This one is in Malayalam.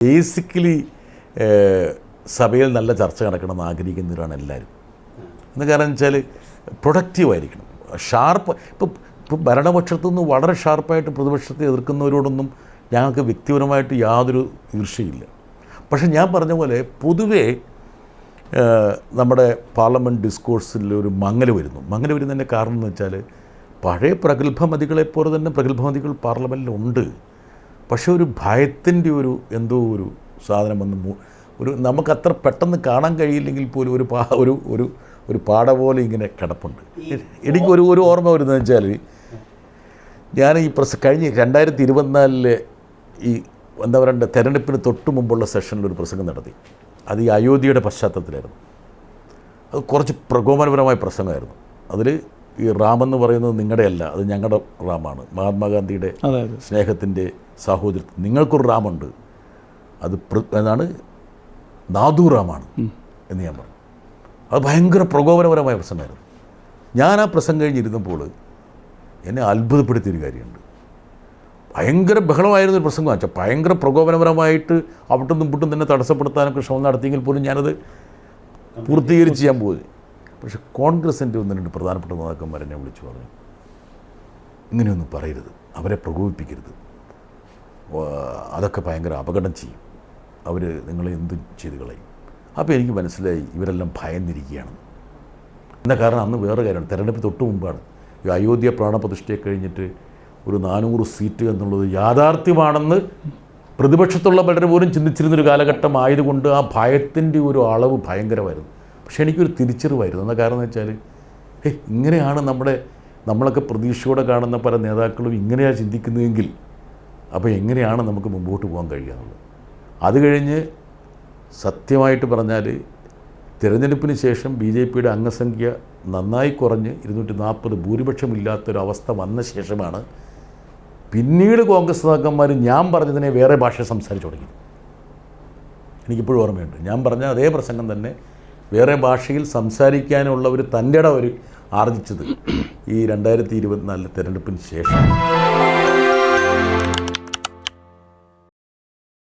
ബേസിക്കലി സഭയിൽ നല്ല ചർച്ച നടക്കണമെന്ന് ആഗ്രഹിക്കുന്നവരാണ് എല്ലാവരും. എന്ന് കാരണം വെച്ചാൽ പ്രൊഡക്റ്റീവ് ആയിരിക്കണം ഷാർപ്പ് ഇപ്പോൾ ഇപ്പോൾ ഭരണപക്ഷത്തു നിന്ന് വളരെ ഷാർപ്പായിട്ട് പ്രതിപക്ഷത്തെ എതിർക്കുന്നവരോടൊന്നും ഞങ്ങൾക്ക് വ്യക്തിപരമായിട്ട് യാതൊരു ഈർഷയില്ല പക്ഷെ ഞാൻ പറഞ്ഞ പോലെ പൊതുവേ നമ്മുടെ പാർലമെന്റ് ഡിസ്കോഴ്സിൽ ഒരു മങ്ങൽ വരുന്നു. മങ്ങൽ വരുന്നതിന്റെ കാരണം എന്ന് വെച്ചാൽ പഴയ പ്രഗത്ഭമതികളെപ്പോലെ തന്നെ പ്രഗത്ഭമതികൾ പാർലമെന്റിലുണ്ട് പക്ഷേ ഒരു ഭയത്തിന്റെ ഒരു എന്തോ ഒരു സാധനം വന്ന് ഒരു നമുക്കത്ര പെട്ടെന്ന് കാണാൻ കഴിയില്ലെങ്കിൽ പോലും ഒരു പാ ഒരു ഒരു ഒരു പാട പോലെ ഇങ്ങനെ കിടപ്പുണ്ട്. എനിക്കൊരു ഒരു ഓർമ്മ വരുന്നത് വെച്ചാൽ ഞാൻ ഈ പ്രസ കഴിഞ്ഞ് രണ്ടായിരത്തി ഇരുപത്തിനാലിലെ ഈ എന്താ പറയണ്ട തെരഞ്ഞെടുപ്പിന് തൊട്ട് മുമ്പുള്ള സെഷനിൽ ഒരു പ്രസംഗം നടത്തി. അത് ഈ അയോധ്യയുടെ പശ്ചാത്തലത്തിലായിരുന്നു. അത് കുറച്ച് പ്രകോപനപരമായ പ്രസംഗമായിരുന്നു. അതിൽ ഈ റാം എന്ന് പറയുന്നത് നിങ്ങളുടെ അല്ല അത് ഞങ്ങളുടെ റാമാണ്. മഹാത്മാഗാന്ധിയുടെ സ്നേഹത്തിന്റെ സാഹോദര്യത്തിൽ നിങ്ങൾക്കൊരു റാമുണ്ട്. അത് എന്നാണ് നാദു റാമാണ് എന്ന് ഞാൻ പറഞ്ഞു. അത് ഭയങ്കര പ്രകോപനപരമായ പ്രസംഗമായിരുന്നു. ഞാൻ ആ പ്രസംഗം കഴിഞ്ഞിരുന്നപ്പോൾ എന്നെ അത്ഭുതപ്പെടുത്തിയൊരു കാര്യമുണ്ട്. ഭയങ്കര ബഹളമായിരുന്ന ഒരു പ്രസംഗം. വെച്ചാൽ ഭയങ്കര പ്രകോപനപരമായിട്ട് അവിട്ടും ഇവിട്ടും തന്നെ തടസ്സപ്പെടുത്താനൊക്കെ ശ്രമം നടത്തിയെങ്കിൽ പോലും ഞാനത് പൂർത്തീകരിച്ച് ചെയ്യാൻ പോയി. പക്ഷെ കോൺഗ്രസിന്റെ ഒന്ന് രണ്ട് പ്രധാനപ്പെട്ട നേതാക്കന്മാരെ ഞാൻ വിളിച്ചു പറഞ്ഞു. ഇങ്ങനെയൊന്നും പറയരുത്. അവരെ പ്രകോപിപ്പിക്കരുത്. അതൊക്കെ ഭയങ്കര അപകടം ചെയ്യും. അവർ നിങ്ങളെ എന്തും ചെയ്ത് കളയും. അപ്പോൾ എനിക്ക് മനസ്സിലായി ഇവരെല്ലാം ഭയന്നിരിക്കുകയാണ്. എന്ന കാരണം അന്ന് വേറെ കാര്യമാണ്. തെരഞ്ഞെടുപ്പ് തൊട്ട് മുമ്പാണ്. ഈ അയോധ്യ പ്രാണപ്രതിഷ്ഠയെ കഴിഞ്ഞിട്ട് ഒരു നാനൂറ് സീറ്റ് എന്നുള്ളത് യാഥാർത്ഥ്യമാണെന്ന് പ്രതിപക്ഷത്തുള്ള പലരും പോലും ചിന്തിച്ചിരുന്നൊരു കാലഘട്ടം ആയതുകൊണ്ട് ആ ഭയത്തിന്റെ ഒരു അളവ് ഭയങ്കരമായിരുന്നു. പക്ഷേ എനിക്കൊരു തിരിച്ചറിവായിരുന്നു എന്താ കാരണം എന്ന് വെച്ചാൽ ഏ ഇങ്ങനെയാണ് നമ്മുടെ നമ്മളൊക്കെ പ്രതീക്ഷയോടെ കാണുന്ന പല നേതാക്കളും ഇങ്ങനെയാണ് ചിന്തിക്കുന്നതെങ്കിൽ അപ്പോൾ എങ്ങനെയാണ് നമുക്ക് മുമ്പോട്ട് പോകാൻ കഴിയുക എന്നുള്ളത്. അത് കഴിഞ്ഞ് സത്യമായിട്ട് പറഞ്ഞാൽ തിരഞ്ഞെടുപ്പിന് ശേഷം ബി ജെ പിയുടെ അംഗസംഖ്യ നന്നായി കുറഞ്ഞ് ഇരുന്നൂറ്റി നാൽപ്പത് ഭൂരിപക്ഷമില്ലാത്തൊരവസ്ഥ വന്ന ശേഷമാണ് പിന്നീട് കോൺഗ്രസ് നേതാക്കന്മാർ ഞാൻ പറഞ്ഞതിനെ വേറെ ഭാഷ സംസാരിച്ചു തുടങ്ങി. എനിക്കിപ്പോഴും ഓർമ്മയുണ്ട്. ഞാൻ പറഞ്ഞ അതേ പ്രസംഗം തന്നെ വേറെ ഭാഷയിൽ സംസാരിക്കാനുള്ള ഒരു തന്റെട ഇടം അവർ ആർജിച്ചത് ഈ രണ്ടായിരത്തി ഇരുപത്തിനാലിലെ തിരഞ്ഞെടുപ്പിന് ശേഷം